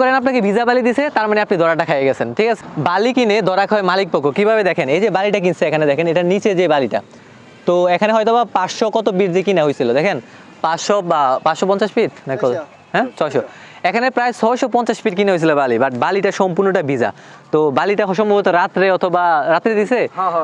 করেন আপনাকে ভিজা বালি দিছে তার মানে আপনি খেয়ে গেছেন ঠিক আছে? বালি কিনে খায় মালিক পক্ষ কীভাবে দেখেন? এই যে বালিটা কিনছে এখানে দেখেন এটা নিচে যে বালিটা। তো এখানে হয়তো বা পাঁচশো কত দিয়ে কিনা হয়েছিল দেখেন? পাঁচশো বা পাঁচশো পঞ্চাশ ফিট না কত? হ্যাঁ ছয়শো। এখানে প্রায় ছয়শো পঞ্চাশ ফিট কিনে হয়েছিল বালি বাট বালিটা সম্পূর্ণটা ভিজা। তো বালিটা সম্ভবত রাত্রে অথবা রাত্রে দিছে?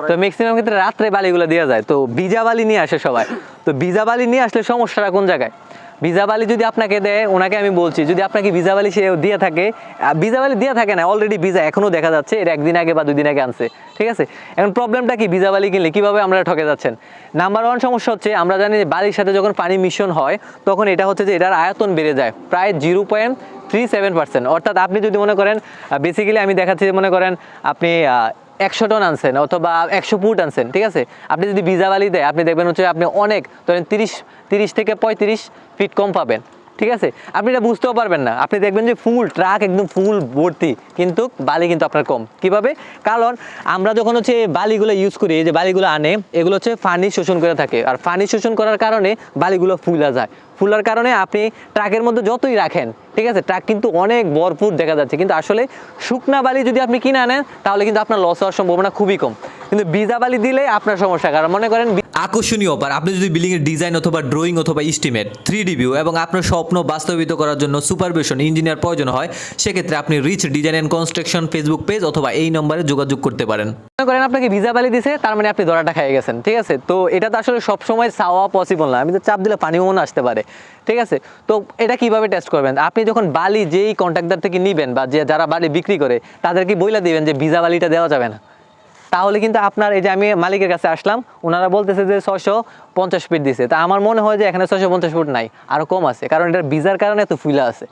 তো ম্যাক্সিমাম ক্ষেত্রে রাত্রে বালিগুলো দেওয়া যায়। তো ভিজা বালি নিয়ে আসে সবাই। তো ভিজা বালি নিয়ে আসলে সমস্যাটা কোন জায়গায়? ভিজা বালি যদি আপনাকে দেয় ওনাকে আমি বলছি যদি আপনাকে ভিজা বালি সে দিয়ে থাকে আহ, ভিজা বালি দিয়ে থাকে না অলরেডি ভিজা এখনও দেখা যাচ্ছে এটা একদিন আগে বা দুদিন আগে আনছে ঠিক আছে? এখন প্রবলেমটা কি? ভিজা বালি কিনলে কীভাবে আমরা ঠকে যাচ্ছেন? নাম্বার ওয়ান সমস্যা হচ্ছে আমরা জানি যে বালির সাথে যখন পানি মিশ্রণ হয় তখন এটা হচ্ছে যে এটার আয়তন বেড়ে যায় প্রায় zero point three seven percent অর্থাৎ আপনি যদি মনে করেন বেসিক্যালি আমি দেখাচ্ছি মনে করেন আপনি একশো টন আনছেন অথবা একশো ফুট আনছেন, ঠিক আছে? আপনি যদি ভিজা বালি দেয়, আপনি দেখবেন হচ্ছে আপনি অনেক, ধরেন তিরিশ তিরিশ থেকে পঁয়ত্রিশ ফিট কম পাবেন। ঠিক আছে? আপনি এটা বুঝতেও পারবেন না। আপনি দেখবেন যে ফুল ট্রাক একদম ফুল ভর্তি, কিন্তু বালি কিন্তু আপনার কম। কীভাবে? কারণ আমরা যখন হচ্ছে বালিগুলো ইউজ করি যে বালিগুলো আনে, এগুলো হচ্ছে ফানি শোষণ করে থাকে। আর ফানি শোষণ করার কারণে বালিগুলো ফুলা যায়। ফুলার কারণে আপনি ট্রাকের মধ্যে যতই রাখেন, ঠিক আছে? ট্রাক কিন্তু অনেক ভরপুর দেখা যাচ্ছে। কিন্তু আসলে শুকনা বালি যদি আপনি কিনে আনেন, তাহলে কিন্তু আপনার লস হওয়ার সম্ভাবনা খুবই কম। কিন্তু ভিজা বালি দিলে আপনার সমস্যা কারণ মনে করেন আকর্ষণীয় অফার আপনি যদি বিল্ডিং এর ডিজাইন অথবা ড্রয়িং অথবা ইস্টিমেট থ্রি ভিউ এবং আপনার স্বপ্ন বাস্তবিত করার জন্য সুপারভিশন ইঞ্জিনিয়ার প্রয়োজন হয় সেক্ষেত্রে আপনি Reach Design and Construction Facebook page অথবা এই নম্বরে যোগাযোগ করতে পারেন। মনে করেন আপনাকে ভিজা বালি দিছে তার মানে আপনি দরাটা খেয়ে গেছেন ঠিক আছে? তো এটা তো আসলে সবসময় চাওয়া পসিবল না আমি তো চাপ দিলে পানিও মনে আসতে পারে ঠিক আছে? তো এটা কীভাবে টেস্ট করবেন? আপনি যখন বালি যেই কন্ট্রাক্টর থেকে নিবেন বা যে যারা বালি বিক্রি করে তাদেরকে বইলা দিবেন যে ভিজা বালিটা দেওয়া যাবে না। তাহলে কিন্তু আপনার এই যে আমি মালিকের কাছে আসলাম ওনারা বলতেছে যে ছয়শো পঞ্চাশ ফিট দিছে। তা আমার মনে হয় যে এখানে ছয়শো পঞ্চাশ ফুট নাই আরও কম আছে, কারণ এটার ভিজার কারণে এত ফুলা আছে।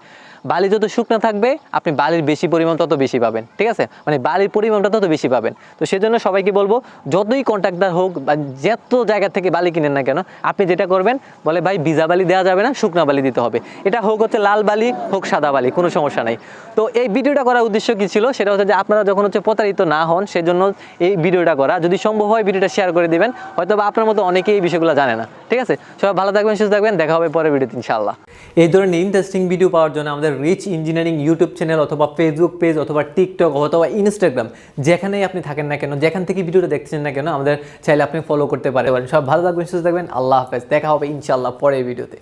বালি যত শুকনো থাকবে, আপনি বালির বেশি পরিমাণ তত বেশি পাবেন, ঠিক আছে? মানে বালির পরিমাণটা তত বেশি পাবেন। তো সেজন্য সবাইকে বলব, যতই কন্ট্রাক্টর হোক, বা যত জায়গা থেকে বালি কিনেন না কেন, আপনি যেটা করবেন, বলে ভাই ভিজা বালি দেওয়া যাবে না, শুকনা বালি দিতে হবে। এটা হোক হচ্ছে লাল বালি, হোক সাদা বালি, কোনো সমস্যা নাই। তো এই ভিডিওটা করার উদ্দেশ্য কি ছিল? সেটা হচ্ছে যে আপনারা যখন হচ্ছে প্রতারিত না হন, সেজন্য এই ভিডিওটা করা। যদি সম্ভব হয়, ভিডিওটা শেয়ার করে দিবেন। হয়তো আপনার মতো অনেকেই এই বিষয়গুলো জানে না। ঠিক আছে? সবাই ভালো থাকবেন, সুস্থ থাকবেন। দেখা হবে পরের ভিডিওতে ইনশাল্লাহ এই ধরনের ইন্টারেস্টিং ভিডিও পাওয়ার জন্য আমাদের রিচ ইঞ্জিনিয়ারিং ইউটিউব চ্যানেল অথবা ফেসবুক পেজ অথবা টিকটক অথবা ইনস্টাগ্রাম যেখানেই আপনি থাকেন না কেন, যেখান থেকে ভিডিওটা দেখছেন না কেন, আমাদের চাইলে আপনি ফলো করতে পারেন। সব ভালো থাকবেন, সুস্থ থাকবেন। আল্লাহ হাফেজ। দেখা হবে ইনশাল্লাহ পরের ভিডিওতে